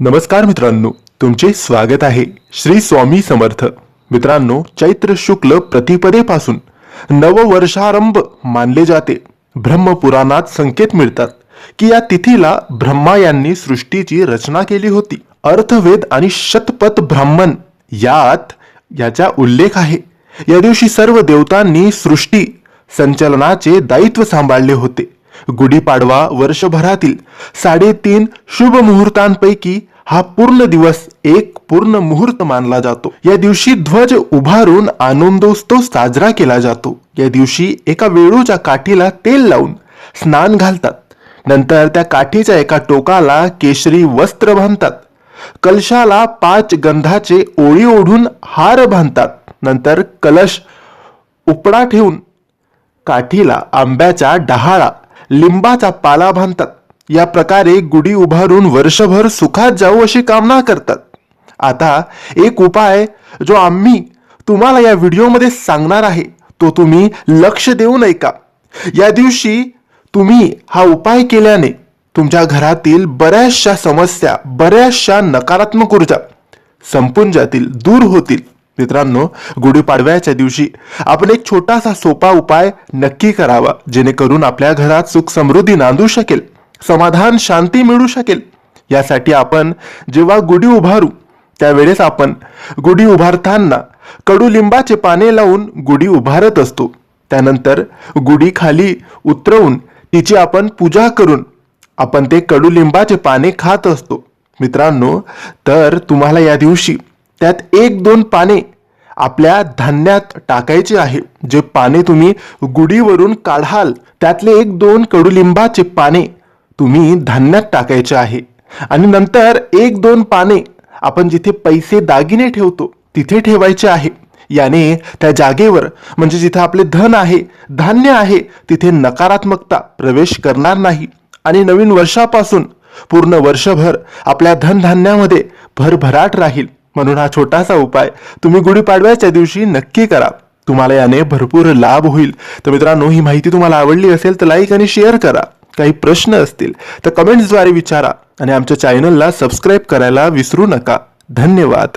नमस्कार मित्रांनो तुमचे स्वागत आहे. श्री स्वामी समर्थ. मित्रांनो चैत्र शुक्ल प्रतिपदेपासून नववर्षारंभ मानले जाते. ब्रह्मपुराणात संकेत मिळतात की या तिथीला ब्रह्मा यांनी सृष्टीची रचना केली होती. अर्थवेद आणि शतपथ ब्राह्मण यात याचा उल्लेख आहे. या दिवशी सर्व देवतांनी सृष्टी संचलनाचे दायित्व सांभाळले होते. गुढीपाडवा वर्षभरातील साडेतीन शुभ मुहूर्तांपैकी हा पूर्ण दिवस एक पूर्ण मुहूर्त मानला जातो. या दिवशी ध्वज उभारून आनंदोत्सव साजरा केला जातो. या दिवशी एका वेळूच्या काठीला तेल लावून स्नान घालतात. नंतर त्या काठीच्या एका टोकाला केशरी वस्त्र बांधतात. कलशाला पाच गंधाचे ओळी ओढून हार बांधतात. नंतर कलश उपडा ठेवून काठीला आंब्याचा डहाळा लिंबाचा पाला बांधतात. या प्रकारे गुढी उभारून वर्षभर सुखात जाऊ अशी कामना करतात. आता एक उपाय जो आम्ही तुम्हाला या व्हिडिओमध्ये सांगणार आहे तो तुम्ही लक्ष देऊन ऐका या दिवशी तुम्ही हा उपाय केल्याने तुमच्या घरातील बऱ्याचशा समस्या बऱ्याचशा नकारात्मक ऊर्जा संपून जातील दूर होतील. मित्रांनो गुढीपाडव्याच्या दिवशी आपण एक छोटासा सोपा उपाय नक्की करावा जेणेकरून आपल्या घरात सुख समृद्धी नांदू शकेल समाधान शांती मिळू शकेल. यासाठी आपण जेव्हा गुढी उभारू त्यावेळेस आपण गुढी उभारताना कडुलिंबाचे पाने लावून गुढी उभारत असतो. त्यानंतर गुढी खाली उतरवून तिची आपण पूजा करून आपण ते कडुलिंबाचे पाने खात असतो. मित्रांनो तर तुम्हाला या दिवशी त्यात एक दोन पाने आपल्या धान्यात टाकायचे आहे जे पाने तुम्ही गुडीवरून काढाल त्यातले एक दोन कडुलिंबाचे पाने तुम्ही धान्यात टाकायचे आहे. आणि नंतर एक दोन पाने आपण जिथे पैसे दागिने ठेवतो तिथे ठेवायचे आहे. याने त्या जागेवर म्हणजे जिथे आपले धन आहे धान्य आहे तिथे नकारात्मकता प्रवेश करणार नाही. आणि नवीन वर्षापासून पूर्ण वर्षभर आपल्या धनधान्यामध्ये भरभराट राहील. म्हणून हा छोटासा उपाय तुम्ही गुढीपाडव्याच्या दिवशी नक्की करा. तुम्हाला याने भरपूर लाभ होईल. तर मित्रांनो ही माहिती तुम्हाला आवडली असेल तर लाईक आणि शेअर करा. काही प्रश्न असतील तर कमेंट्सद्वारे विचारा आणि आमच्या चॅनलला सबस्क्राईब करायला विसरू नका. धन्यवाद.